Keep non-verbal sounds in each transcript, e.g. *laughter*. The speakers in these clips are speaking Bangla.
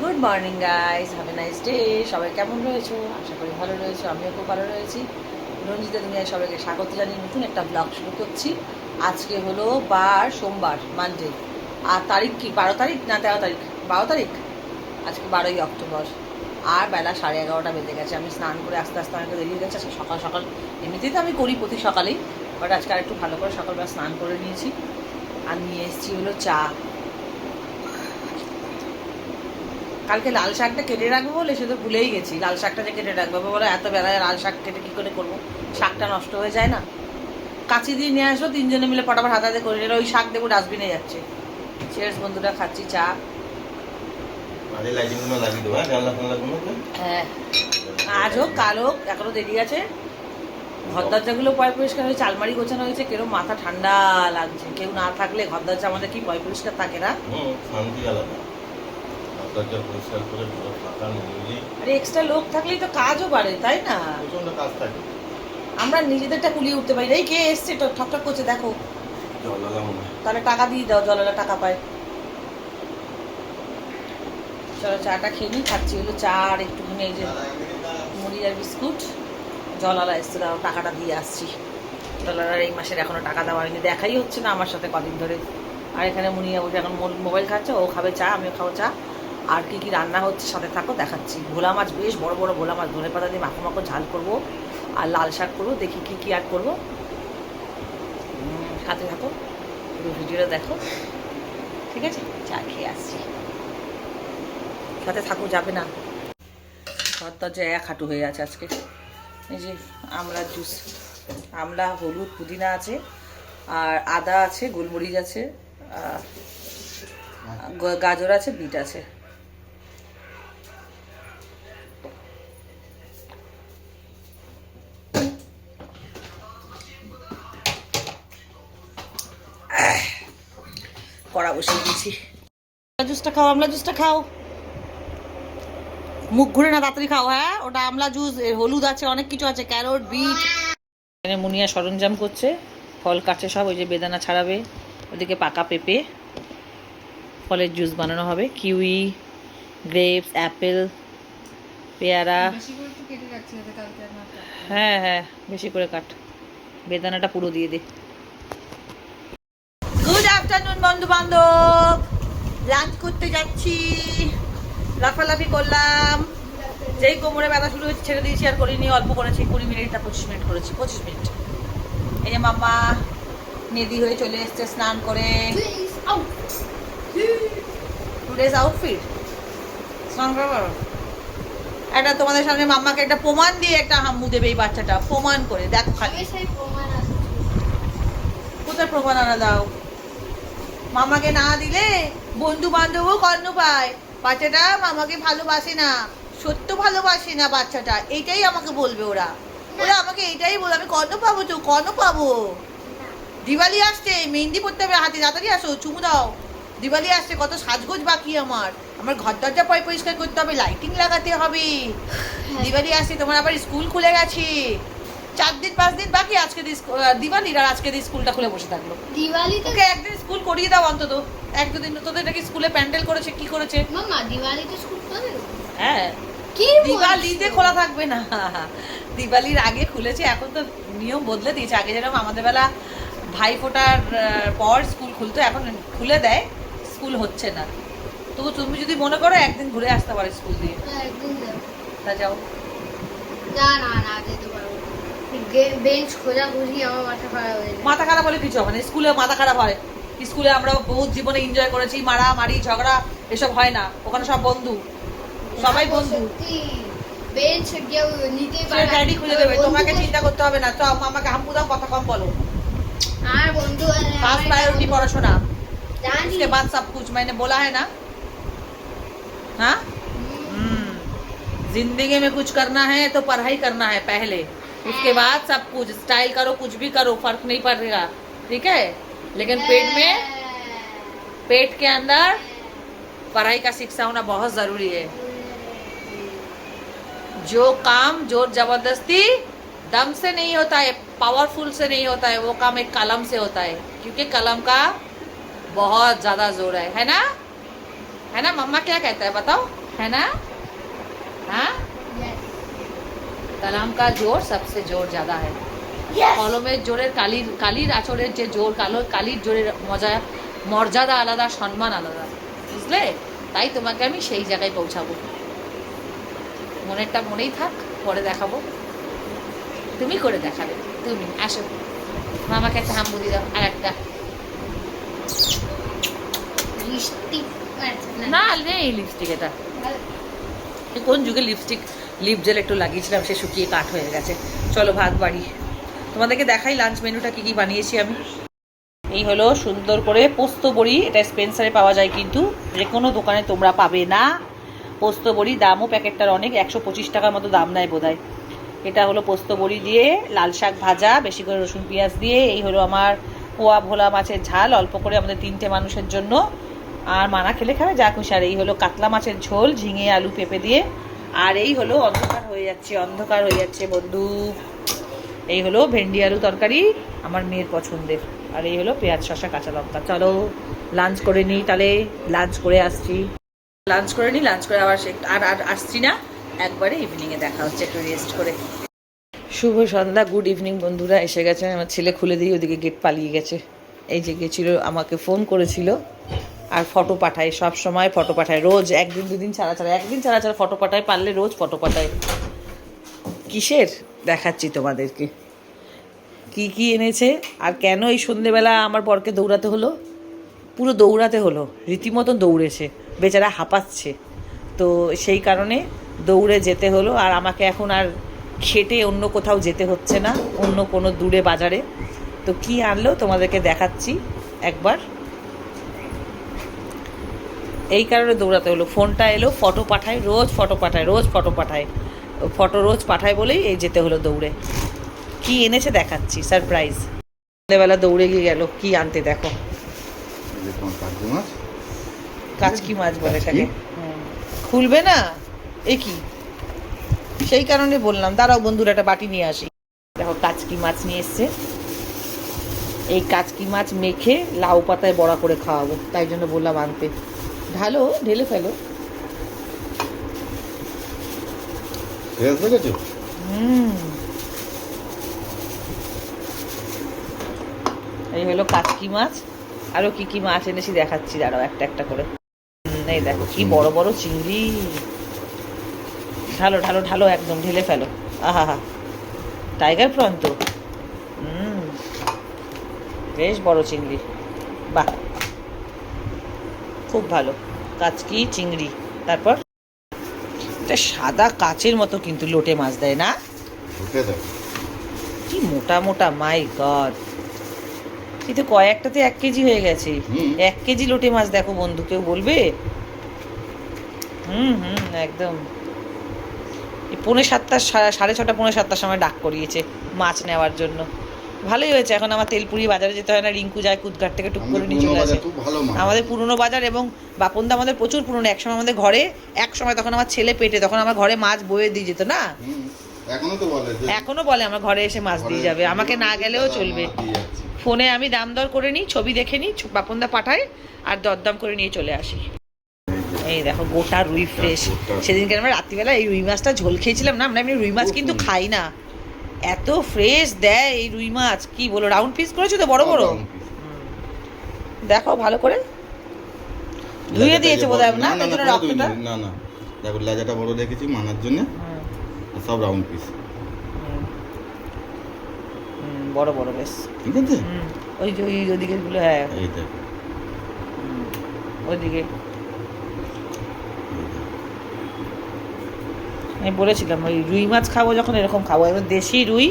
Good morning guys have a nice day সবাই কেমন রয়েছো? আশা করি ভালো রয়েছো, আমিও খুব ভালো রয়েছি। রঞ্জিতা দুনিয়ায় সবাইকে স্বাগত জানিয়ে নতুন একটা ব্লগ শুরু করছি। আজকে হলো বার, সোমবার মানডে আর তারিখ কি? বারো তারিখ না তেরো তারিখ? বারো তারিখ? আজকে বারোই অক্টোবর। আর বেলা সাড়ে এগারোটা বেজে গেছে। আমি স্নান করে আস্তে আস্তে দেরি হয়ে গেছে। আজকে সকাল সকাল এমনিতেই তো আমি করি প্রতি সকালেই। বাট আজকে আর একটু ভালো করে সকালবেলা স্নান করে নিয়েছি। আর নিয়ে এসেছি হলো চা। কালকে লাল শাকটা কেটে রাখব বলে সে তো ভুলেই গেছি। লাল শাকটা যে কেটে রাখব বলে এত বেলায় লাল শাক কেটে কী করে করব? শাকটা নষ্ট হয়ে যায় না? কাঁচি দিয়ে নিয়ে আসব তিনজনে মিলে ফটাফট হাতে হাতে করে নিলে ওই শাক দেবো ডাস্টবিনে যাচ্ছে। চেয়ার্স বন্ধুরা খাচ্ছি চা। হ্যাঁ? হ্যাঁ। আজ হোক কাল হোক এখনও দেরি আছে। ঘর দরজাগুলো পয় পরিষ্কার হয়েছে আলমারি গোছানো হয়েছে কেরম মাথা ঠান্ডা লাগছে। কেউ না থাকলে ঘর দরজা আমাদের কি পয় পরিষ্কার থাকে না? শান্তি আলাদা। দরজা পরিষ্কার করে পুরো ফাঁকা নিয়ে আরে এক্সট্রা লোক থাকলেই তো কাজও বাড়ে তাই না? প্রচণ্ড কাজ থাকে। আমরা নিজেদেরটা কুলিয়ে উঠতে পারি। এই কে এসছে? তো ঠক ঠক করছে দেখো। জল লাগা মনে তাহলে টাকা দিয়ে দাও জলেরা টাকা পায়। চলো চাটা খেয়ে নিই খাচ্ছি হলো চা আর একটুখানি এই যে মুড়ি আর বিস্কুট। জলালা এসছে দাও টাকাটা দিয়ে আসছি। জলালার এই মাসের এখনও টাকা দেওয়া হয়নি। দেখাই হচ্ছে না আমার সাথে কদিন ধরে। আর এখানে মুনিয়া বসে এখন মোবাইল খাচ্ছে ও খাবে চা আমিও খাব চা। আর কি কি রান্না হচ্ছে সাথে থাকো, দেখাচ্ছি। ভোলা মাছ বেশ বড় বড় ভোলা মাছ, ধনে পাতা দিয়ে মাখো মাখো ঝাল করব আর লাল শাক করব, দেখি কি কি আর করব। সাথে থাকো ভিডিওটা দেখো। ঠিক আছে? চা খেয়ে আসছি। সাথে থাকো, যাবে না। ঘর দরজা এক হাঁটু হয়ে আছে আজকে। এই যে আমলা জুস, আমলা, হলুদ, পুদিনা আছে আর আদা আছে, গোলমরিচ আছে গাজর আছে, বিট আছে। কড়া বসিয়ে দিয়েছি। আমলা জুসটা খাও আমলা জুসটা খাও। মুখ ঘুরে না তাড়াতাড়ি খাও হ্যাঁ? ওটা আমলা জুস হলুদ আছে অনেক কিছু আছে ক্যারট বিট। এখানে মুনিয়া সরঞ্জাম করছে ফল কাটছে সব ওই যে বেদানা ছাড়াবে ওদিকে পাকা পেঁপে ফলের জুস বানানো হবে কিউই গ্রেপস অ্যাপেল পেয়ারা। হয়। হ্যাঁ বেশি করে কাট। বেদানাটা পুরো দিয়ে দে। আফটারনুন বন্ধু বান্ধব লাঞ্চ করতে যাচ্ছি। লাফালাফি করলাম। যেই কোমরে ব্যথা শুরু হয়েছে ছেড়ে দিয়েছি আর করিনি অল্প করেছি কুড়ি মিনিট না পঁচিশ মিনিট করেছি পঁচিশ মিনিট। এই যে মাম্মা নেদি হয়ে চলে এসছে স্নান করে। টুডেজ আউটফিট স্নান একটা তোমাদের সামনে মাম্মাকে একটা প্রমাণ দিয়ে একটা হাম্মু দেবে এই বাচ্চাটা। প্রমাণ করে দেখো খালি। কোথায় প্রমাণ আনা দাও? মামাকে না দিলে বন্ধু বান্ধবও কর্ণ পায়। বাচ্চাটা মামাকে ভালোবাসে না সত্য ভালোবাসে না বাচ্চাটা এটাই আমাকে বলবে ওরা। ওরা আমাকে এটাই বলবে আমি কর্ণ পাবো তো কর্ণ পাবো। দিওয়ালি আসছে মেহেন্দি পড়তে হবে হাতে তাড়াতাড়ি আসো চুমু দাও। দিওয়ালি আসছে কত সাজগোজ বাকি আমার। আমার ঘর দরজা পয় পরিষ্কার করতে হবে লাইটিং লাগাতে হবে। *sighs* দিওয়ালি আসছে তোমার আবার স্কুল খুলে গেছে। চার দিন পাঁচ দিন বাকি আজকে দিওয়ালির আর আজকে দিয়ে স্কুলটা খুলে বসে থাকল। দিওয়ালিতে ওকে একদিন স্কুল করিয়ে দাও অন্তত। এক দুদিন তোদের নাকি স্কুলে প্যান্ডেল করেছে কি করেছে? মামা দিওয়ালিতে স্কুল করে হ্যাঁ। কি দিওয়ালিতে খোলা থাকবে না। দিওয়ালির আগে খুলেছে এখন তো নিয়ম বদলে দিয়েছে। আগে যেরকম আমাদের বেলা ভাই ফোটার পর স্কুল খুলতো এখন খুলে দেয় স্কুল হচ্ছে না। তবু তুমি যদি মনে করো একদিন ঘুরে আসতে পারো স্কুল দিয়ে। হ্যাঁ, যাও। তা যাও। না না না যেতে। গে- বেঞ্চ খোঁজা খুঁজি আমার মাথা খারাপ হয়ে যায় মাথা খারাপ হলে কিছু হবে না স্কুলে মাথা খারাপ হয় স্কুলে আমরা বহুত জীবনে এনজয় করেছি মারা মারি ঝগড়া এসব হয় না ওখানে সব বন্ধু সবাই না, বন্ধু সত্যি বেঞ্চ কেউ নিতে সে পারে না। ড্যাডি খুঁজে দেবে বন্ধু তোমাকে বসে- চিন্তা করতে হবে না তো আমাকে হাম্পু দাও কথা কম বলো আর বন্ধু আছে, फास्ट আমার प्रायोरिटी বন্ধু- पढ़ाशोना জানি उसके बाद सब कुछ मैंने बोला है ना हाँ হুম, हम्म, जिंदगी में कुछ करना है तो पढ़ाई करना है पहले उसके बाद सब कुछ स्टाइल करो, कुछ भी करो, फ़र्क नहीं पड़ेगा। ठीक है? लेकिन पेट में, पेट के अंदर पढ़ाई का शिक्षा होना बहुत ज़रूरी है। जो काम ज़ोर ज़बरदस्ती दम से नहीं होता है पावरफुल से नहीं होता है, वो काम एक कलम से होता है। क्योंकि कलम का बहुत ज़्यादा ज़ोर है। है ना? है ना? मम्मा क्या कहता है बताओ? है ना? हाँ. কালাম কা জোর সবসে জোর জাদা है। কলমের জোরের কালির কালির আচরের যে জোর কালো কালির জোরের মজা মর্যাদা আলাদা সম্মান আলাদা বুঝলে তাই তোমাকে আমি সেই জায়গায় পৌঁছাবো। মনেরটা মনেই থাক পরে দেখাবো। তুমি করে দেখাবে তুমি আসো। মামাকে একটা হাম বুঝি দাও আর একটা। না? নেই লিপস্টিক এটা। কোন যুগে লিপস্টিক লিপ জেল একটু লাগিয়েছিলাম, সে শুকিয়ে কাঠ হয়ে গেছে। চলো ভাত বাড়ি। তোমাদেরকে দেখাই লাঞ্চ মেনুটা কি কি বানিয়েছি আমি। এই হলো সুন্দর করে পোস্ত বড়ি, এটা স্পেন্সারে পাওয়া যায় কিন্তু, যে কোনো দোকানে তোমরা পাবে না। পোস্ত বড়ি দামও প্যাকেটটার অনেক, একশো পঁচিশ টাকার মতো দাম নেয় বোধহয়। এটা হলো পোস্ত বড়ি দিয়ে লাল শাক ভাজা, বেশি করে রসুন পেঁয়াজ দিয়ে। এই হলো আমার পোয়া ভোলা মাছের ঝাল, অল্প করে আমাদের তিনটে মানুষের জন্য। আর মানা খেলে খাবে যা খুশি। আর এই হলো কাতলা মাছের ঝোল, ঝিঙে, আলু, পেঁপে দিয়ে। আর এই হলো অন্ধকার হয়ে যাচ্ছে, অন্ধকার হয়ে যাচ্ছে বন্ধু। এই হলো ভেন্ডি আলু তরকারি আমার মেয়ের পছন্দের। আর এই হলো পেঁয়াজ শসা, কাঁচা লঙ্কা। চলো লাঞ্চ করে নিই তাহলে। লাঞ্চ করে আসছি। লাঞ্চ করে নিই লাঞ্চ করে আবার আর আর আসছি না। একবারে ইভিনিংয়ে দেখা হচ্ছে, একটু রেস্ট করে। শুভ সন্ধ্যা গুড ইভিনিং বন্ধুরা। এসে গেছে, আমার ছেলে খুলে দিয়ে ওদিকে গেট পালিয়ে গেছে। এই যে গেছিল, আমাকে ফোন করেছিল। আর ফটো পাঠায়, সব সময় ফটো পাঠায়, রোজ একদিন, দুদিন ছাড়া ছাড়া, একদিন ছাড়া ছাড়া ফটো পাঠায়, পারলে রোজ ফটো পাঠায়। কিসের? দেখাচ্ছি তোমাদেরকে। কি কি এনেছে? আর কেন এই সন্ধেবেলা আমার বরকে দৌড়াতে হলো? পুরো দৌড়াতে হলো, রীতিমতন দৌড়েছে, বেচারা হাঁপাচ্ছে। তো সেই কারণে দৌড়ে যেতে হলো, আর আমাকে এখন আর খেটে অন্য কোথাও যেতে হচ্ছে না, অন্য কোনো দূরে বাজারে। তো কি আনলো? তোমাদেরকে দেখাচ্ছি একবার। এই কারণে দৌড়াতে হলো। ফোনটা এলো ফটো পাঠায় রোজ ফটো পাঠায় রোজ ফটো পাঠায়। ফটো রোজ পাঠায় বলেই এই যেতে হলো দৌড়ে। কি এনেছে দেখাচ্ছি সারপ্রাইজ সন্ধ্যেবেলা দৌড়ে গিয়ে গেল কি আনতে দেখো। কাচকি মাছ বলে হুম। খুলবে না? এ কি? সেই কারণে বললাম দাঁড়াও বন্ধুরা একটা বাটি নিয়ে আসি। দেখো কাচকি মাছ নিয়ে এসছে। এই কাচকি মাছ মেখে লাউ পাতায় বড়া করে খাওয়াবো তাই জন্য বললাম আনতে। ঢালো ঢেলে ফেলো এই হলো কাচকি মাছ। আরও কি কি মাছ এনেছি দেখাচ্ছি দাঁড়াও একটা একটা করে। এই দেখো কি বড় বড় চিংড়ি। ঢালো ঢালো ঢালো একদম ঢেলে ফেলো। আহা হা। টাইগার প্রন তো। বেশ বড় চিংড়ি। বাহ। খুব ভালো। কাচকি চিংড়ি তারপর? এটা সাদা কাচের মতো কিন্তু লোটে মাছ দেয় না? কি মোটা মোটা মাই গড কিন্তু কয়েকটাতে এক কেজি হয়ে গেছে। এক কেজি লোটে মাছ দেখো বন্ধু কেউ বলবে? হুম হুম একদম। পৌনে সাতটা সাড়ে ছটা পৌনে সাতটার সময় ডাক করিয়েছে মাছ নেওয়ার জন্য। ভালোই হয়েছে। এখন আমার তেলপুরি বাজারে যেতে হয় না রিঙ্কু যায় কুদঘাট থেকে টুক করে নিয়ে চলে আসে। আমাদের পুরনো বাজার এবং বাপনদা আমাদের প্রচুর পুরনো। একসময় আমাদের ঘরে এক সময় তখন আমার ছেলে পেটে তখন আমার ঘরে মাছ বয়ে দিয়ে যেত না? এখনও বলে আমার ঘরে এসে মাছ দিয়ে যাবে। আমাকে না গেলেও চলবে। ফোনে আমি দাম দর করে নিই ছবি দেখে নিই বাপনদা পাঠায় আর দরদাম করে নিয়ে চলে আসি। এই দেখো গোটা রুই ফ্রেশ সেদিনকে আমরা রাত্রিবেলা এই রুই মাছটা ঝোল খেয়েছিলাম না? আমরা এমনি রুই মাছ কিন্তু খাই না। এত ফ্রেশ দেয় এই রুই মাছ। কি বলো রাউন্ড পিস করেছ তো বড় বড়। দেখো ভালো করে। ধুয়ে দিয়েছে বোধহয় না না, পেছনে না, রক্তটা? না না। দেখো লেজাটা বড় রেখেছি মানার জন্য। সব রাউন্ড পিস বড় বড় বেশ। ঠিক আছে? ওই যে ওই ওদিকেরগুলো হ্যাঁ। এই দেখো। হুম, ওইদিকে এই দেখো। আমি বলেছিলাম ওই রুই মাছ খাব যখন এরকম খাব। এবার দেশি রুই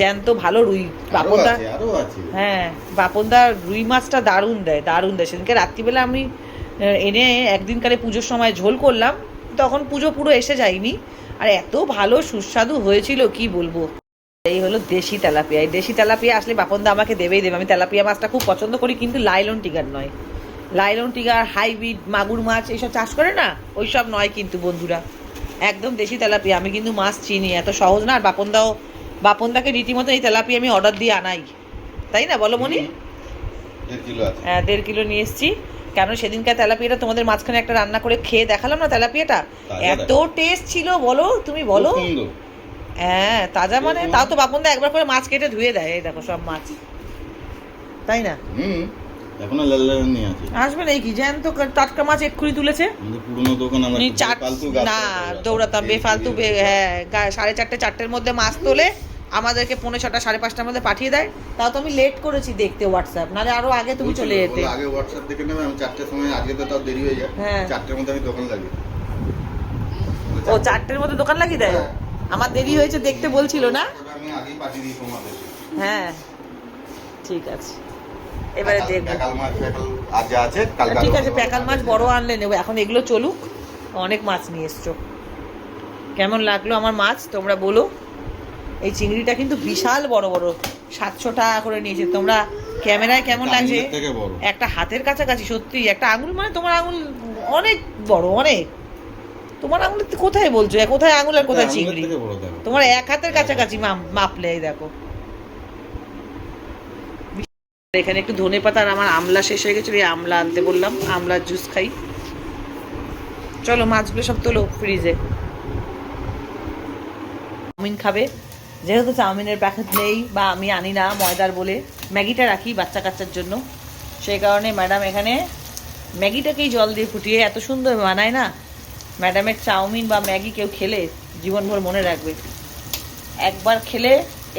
জ্যান্ত ভালো রুই। বাপনদা হ্যাঁ বাপনদা রুই মাছটা দারুণ দেয় দারুণ দেয়। সেদিনকে রাত্রিবেলা আমি এনে একদিনকারে পুজোর সময় ঝোল করলাম। তখন পুজো পুরো এসে যায়নি। আর এত ভালো সুস্বাদু হয়েছিল কি বলব? এই হলো দেশি তেলাপিয়া। এই দেশি তেলাপিয়া আসলে বাপনদা আমাকে দেবেই দেবে। আমি তেলাপিয়া মাছটা খুব পছন্দ করি কিন্তু লাইলন টিগার নয়। লাইলন টিগার হাইব্রিড মাগুর মাছ এইসব চাষ করে না? ওইসব নয় কিন্তু বন্ধুরা। একদম দেশি তেলাপিয়া। আমি কিন্তু মাছ চিনি এত সহজ না। আর বাপনদাও বাপনদাকে রীতিমতো এই তেলাপিয়া আমি অর্ডার দিয়ে আনাই। তাই না বলো মনি? হ্যাঁ দেড় কিলো নিয়ে এসেছি। কেন সেদিনকার তেলাপিয়াটা তোমাদের মাঝখানে একটা রান্না করে খেয়ে দেখালাম না তেলাপিয়াটা? এত টেস্ট ছিল বলো তুমি বলো। হ্যাঁ তাজা মানে তাও তো বাপনদা একবার করে মাছ কেটে ধুয়ে দেয় এই দেখো সব মাছ। তাই না? হুম। এখনও লাল লাল নিয়ে আছে। আসবে না কি জ্যান্ত টাটকা মাছ এক্ষুনি তুলেছে? পুরনো দোকান আমরা না দৌড়াতাম বেফালতু বে- হ্যাঁ সাড়ে চারটে চারটের মধ্যে মাছ তোলে আমাদেরকে পৌনে ছটা সাড়ে পাঁচটার মধ্যে পাঠিয়ে দেয়। তাও তো আমি লেট করেছি দেখতে হোয়াটসঅ্যাপ নাহলে আরও আগে তুমি চলে যেতে। আগে হোয়াটসঅ্যাপ দেখে নেবে আমি চারটের সময় আজকে তো তাও দেরি হয়ে যায়। হ্যাঁ। চারটের মধ্যে আমি দোকান লাগি ও চারটের মধ্যে দোকান লাগিয়ে দেয়? হ্যাঁ। আমার দেরি হয়েছে দেখতে বলছিল না? আমি আগেই পাঠিয়ে দিই তোমাদের। হ্যাঁ। ঠিক আছে। এবারে দেখব। আর যা আছে ঠিক আছে প্যাকাল মাছ বড় আনলে নেব। এখন এগুলো চলুক অনেক মাছ নিয়ে এসছো। কেমন লাগল আমার মাছ? তোমরা বলো। এই চিংড়িটা কিন্তু বিশাল বড় বড় সাতশো টাকা করে নিয়েছে। তোমরা ক্যামেরায় কেমন লাগছে? একটা হাতের কাছাকাছি সত্যি একটা আঙুল মানে তোমার আঙুল অনেক বড় অনেক। তোমার আঙুল কোথায় বলছো? কোথায় আঙুল আর কোথায় চিংড়ি? তোমার এক হাতের কাছাকাছি মাপ- মাপলে দেখো। এখানে একটু ধনে পাতা আর আমার আমলা শেষ হয়ে গেছে আমলা আনতে বললাম আমলার জুস খাই। চলো, মাছগুলো সব তোলো ফ্রিজে। চাউমিন খাবে। যেহেতু চাউমিনের প্যাকেট নেই বা আমি আনি না ময়দার বলে, ম্যাগিটা রাখি বাচ্চা কাচ্চার জন্য। সেই কারণে ম্যাডাম এখানে ম্যাগিটাকেই জল দিয়ে ফুটিয়ে এত সুন্দর বানায় না ম্যাডামের চাউমিন বা ম্যাগি কেউ খেলে জীবনভর মনে রাখবে। একবার খেলে,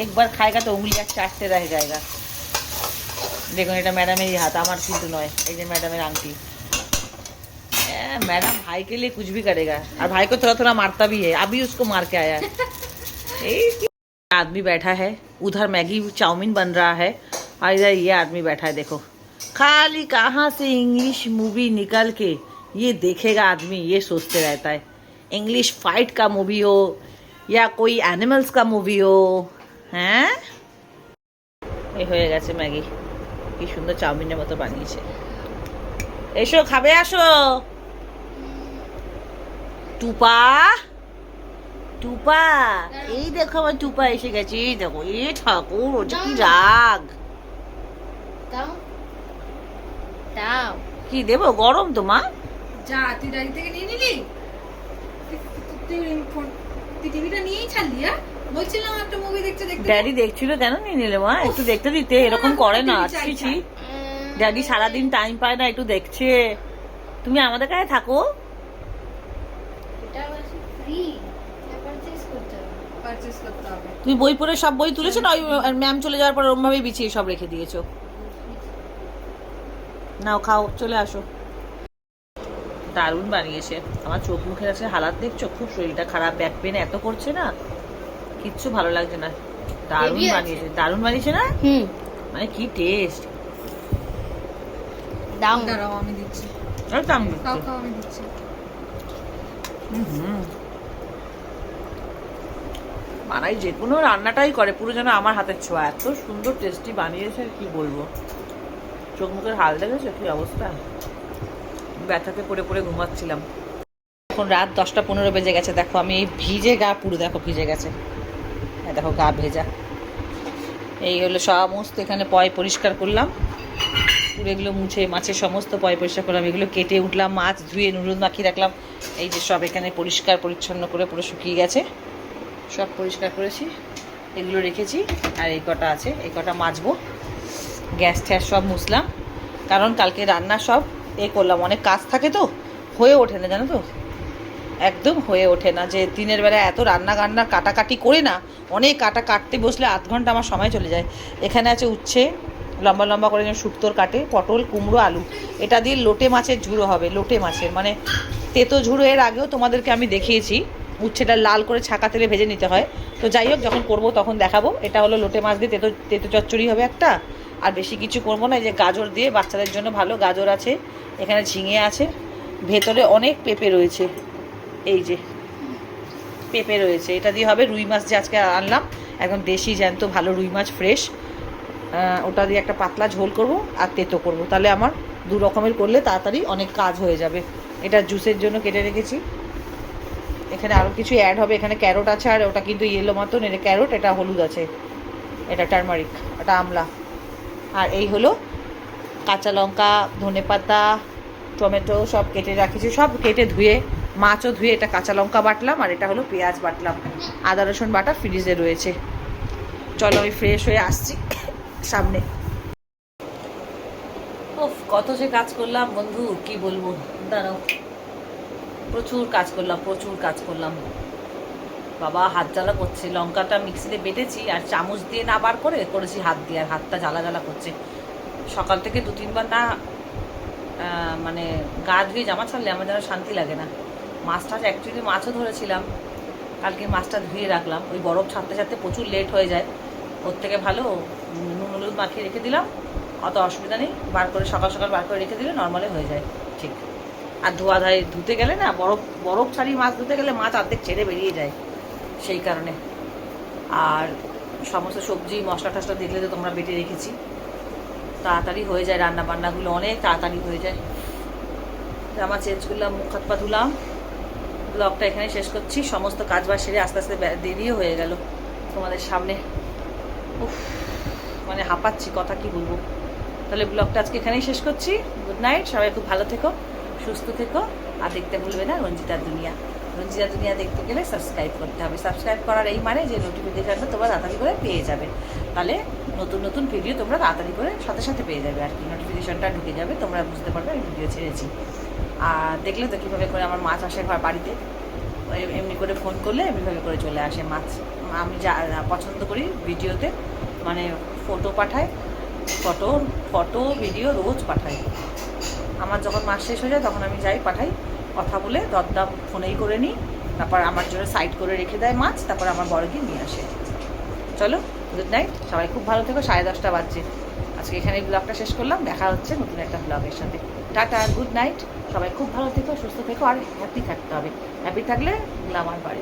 একবার খায়গা তো উঙ্গলি আর চারটে রহে জায়গা। দেখুন এটা ম্যাডামেরই হাত আমার কিন্তু নয় এই যে मैडम आंटी मैडम भाई के लिए कुछ भी करेगा और भाई को थोड़ा थोड़ा मारता भी है अभी उसको मार के आया है *laughs* ए, आदमी बैठा है उधर मैगी चाउमीन बन रहा है और इधर ये आदमी बैठा है देखो खाली कहाँ से इंग्लिश मूवी निकल के ये देखेगा आदमी ये सोचते रहता है इंग्लिश फाइट का मूवी हो या कोई एनिमल्स का मूवी हो হ্যাঁ এই হয়ে গেছে ম্যাগি কি সুন্দর চাউমিনের মতো বানিয়েছে। এসো খাবে আসো। টুপা? টুপা? এই দেখো আমার টুপা এসে গেছে এই দেখো এ ঠাকুর ওটা কি রাগ। কি দেবো গরম তো মা? যা তুই থেকে নিয়ে নিলি? তুই টিভিটা নিয়েই ছাড়লি হ্যাঁ? বলছিলাম একটা মুভি দেখতে দেখতে ড্যাডি দেখছিল কেন নিয়ে নিলে মা? একটু দেখতে দিতে এরকম করে না। ড্যাডি সারাদিন টাইম পায় না একটু দেখছে। তুমি আমাদের কাছে থাকো। এটা ফ্রি পারচেজ করতে হবে। পারচেস করতে হবে। তুমি বই পড়ে সব বই তুলেছো না? ওই ম্যাম চলে যাওয়ার পর ওরম ভাবেই বিছিয়ে সব রেখে দিয়েছ? নাও খাও চলে আসো। দারুণ বানিয়েছে। আমার চোখ মুখের আছে হালাত দেখছ? খুব শরীরটা খারাপ ব্যাক পেন এত করছে না? কিচ্ছু ভালো লাগছে না। দারুণ বানিয়েছে। দারুণ বানিয়েছে না? হুম। মানে কি টেস্ট দাও দাঁড়াও আমি দিচ্ছি। একদম খাও খাও আমি দিচ্ছি। হুম মানাই যে কোনো রান্নাটাই করে পুরো যেন আমার হাতের ছোঁয়া। এত সুন্দর টেস্টি বানিয়েছে কি বলব? চোখ মুখের হাল দেখেছ? কি অবস্থা? ব্যথাতে পড়ে পড়ে ঘুমাচ্ছিলাম। এখন রাত দশটা পনেরো বেজে গেছে। দেখো আমি এই ভিজে গা পুরো দেখো ভিজে গেছে। দেখো গা ভেজা। এই হলো সমস্ত, এখানে পয় পরিষ্কার করলাম। পুরো এগুলো মুছে, মাছের সমস্ত পয় পরিষ্কার করলাম। এগুলো কেটে উঠলাম, মাছ ধুয়ে নুরুদ মাখিয়ে রাখলাম। এই যে সব এখানে পরিষ্কার, পরিচ্ছন্ন করে পুরো শুকিয়ে গেছে। সব পরিষ্কার করেছি। এগুলো রেখেছি, আর এই কটা আছে। এই কটা মাজবো। গ্যাস ট্যাস সব মুছলাম। কারণ কালকে রান্না সব এ করলাম। অনেক কাজ থাকে তো, হয়ে ওঠে না, জানো তো? একদম হয়ে ওঠে না, যে দিনের বেলা এত রান্না গান্না কাটাকাটি করে না, অনেক কাটা কাটতে বসলে আধ ঘণ্টা আমার সময় চলে যায়। এখানে আছে উচ্ছে, লম্বা লম্বা করে শুক্তোর কাটে, পটল, কুমড়ো, আলু। এটা দিয়ে লোটে মাছের ঝুড়ো হবে, লোটে মাছের। মানে তেতো ঝুড়ো এর আগেও তোমাদেরকে আমি দেখিয়েছি, উচ্ছেটা লাল করে ছাকা তেলে ভেজে নিতে হয়। তো যাই হোক, যখন করব তখন দেখাবো। এটা হলো লোটে মাছ দিয়ে তেতো তেতো চচ্চড়ি হবে একটা। আর বেশি কিছু করব না যে গাজর দিয়ে, বাচ্চাদের জন্য ভালো গাজর আছে। এখানে ঝিঙে আছে। ভেতরে অনেক পেঁপে রয়েছে। এই যে পেঁপে রয়েছে। এটা দিয়ে হবে রুই মাছ যে আজকে আনলাম। একদম দেশি জ্যান্ত, ভালো রুই মাছ ফ্রেশ ওটা দিয়ে একটা পাতলা ঝোল করব আর তেতো করব। তাহলে আমার দু রকমের করলে তাড়াতাড়ি অনেক কাজ হয়ে যাবে। এটা জুসের জন্য কেটে রেখেছি। এখানে আরও কিছু অ্যাড হবে। এখানে ক্যারোট আছে আর ওটা কিন্তু ইয়েলো মতন। এটা ক্যারোট এটা হলুদ আছে। এটা টারমারিক এটা আমলা। আর এই হলো কাঁচা লঙ্কা ধনে পাতা টমেটো সব কেটে রাখিছি। সব কেটে ধুয়ে মাছও ধুয়ে এটা কাঁচা লঙ্কা বাটলাম, আর এটা হলো পেঁয়াজ বাটলাম। আদা, রসুন বাটা ফ্রিজে রয়েছে। চলো, আমি ফ্রেশ হয়ে আসছি সামনে। কত যে কাজ করলাম বন্ধু, কি বলব? দাঁড়াও। প্রচুর কাজ করলাম, প্রচুর কাজ করলাম। বাবা, হাত জ্বালা করছে। লঙ্কাটা মিক্সিতে বেটেছি, আর চামচ দিয়ে না বার করে করেছি হাত দিয়ে, আর হাতটা জ্বালা জ্বালা করছে। সকাল থেকে দু তিনবার না মানে গা ধুয়ে জামা ছাড়লে আমার যেন শান্তি লাগে না। মাছ টাছ অ্যাকচুয়ালি মাছও ধরেছিলাম। কালকে মাছটা ধুয়ে রাখলাম। ওই বরফ ছাড়তে ছাড়তে প্রচুর লেট হয়ে যায়। ওর থেকে ভালো নুন হলুদ মাখিয়ে রেখে দিলাম। অত অসুবিধা নেই। বার করে সকাল সকাল বার করে রেখে দিলে নর্মালে হয়ে যায়। ঠিক। আর ধোয়া ধায় ধুতে গেলে না, বরফ বরফ ছাড়িয়ে মাছ ধুতে গেলে মাছ অর্ধেক ছেড়ে বেরিয়ে যায়। সেই কারণে। আর সমস্ত সবজি, মশলা টশলা দেখলে তো তোমরা বেটে রেখেছি। তাড়াতাড়ি হয়ে যায় রান্না বান্নাগুলো অনেক তাড়াতাড়ি হয়ে যায়। জামা চেঞ্জ করলাম, মুখ হাত পা ধুলাম। ব্লগটা এখানে শেষ করছি। সমস্ত কাজ বাজ সেরে আস্তে আস্তে দেরিও হয়ে গেল। তোমাদের সামনে, উফ মানে হাঁপাচ্ছি, কথা কি বলব। তাহলে ব্লগটা আজকে এখানেই শেষ করছি। গুড নাইট সবাই খুব ভালো থেকো, সুস্থ থেকো। আর দেখতে ভুলবে না রঞ্জিতার দুনিয়া। রঞ্জিতা দুনিয়া দেখতে গেলে সাবস্ক্রাইব করতে হবে। সাবস্ক্রাইব করার এই মানে যে নোটিফিকেশানটা তোমরা তাড়াতাড়ি করে পেয়ে যাবে। তাহলে নতুন নতুন ভিডিও তোমরা তাড়াতাড়ি করে সাথে সাথে পেয়ে যাবে আর কি। নোটিফিকেশানটা ঢুকে যাবে, তোমরা বুঝতে পারবে আমি ভিডিও ছেড়েছি। আর দেখলে তো কীভাবে করে আমার মাছ আসে ঘর বাড়িতে। এমনি করে ফোন করলে এমনিভাবে করে চলে আসে মাছ। আমি যা, পছন্দ করি ভিডিওতে মানে ফটো পাঠায় ফটো ফটো, ভিডিও রোজ পাঠাই। আমার যখন মাস শেষ হয়ে যায় তখন আমি যাই, পাঠাই, কথা বলে, দরদাম ফোনেই করে নিই, তারপর আমার জন্য সাইড করে রেখে দেয় মাছ, তারপর আমার বড় গিয়ে নিয়ে আসে। চলো গুড নাইট সবাই খুব ভালো থেকো, সাড়ে দশটা বাজছে। আজকে এখানে ব্লগটা শেষ করলাম, দেখা হচ্ছে নতুন একটা ব্লগের সাথে। টাটা গুড নাইট সবাই খুব ভালো থেকো সুস্থ থেকো আর হ্যাপি থাকতে হবে। হ্যাপি থাকলে গ্লামার বাড়ি।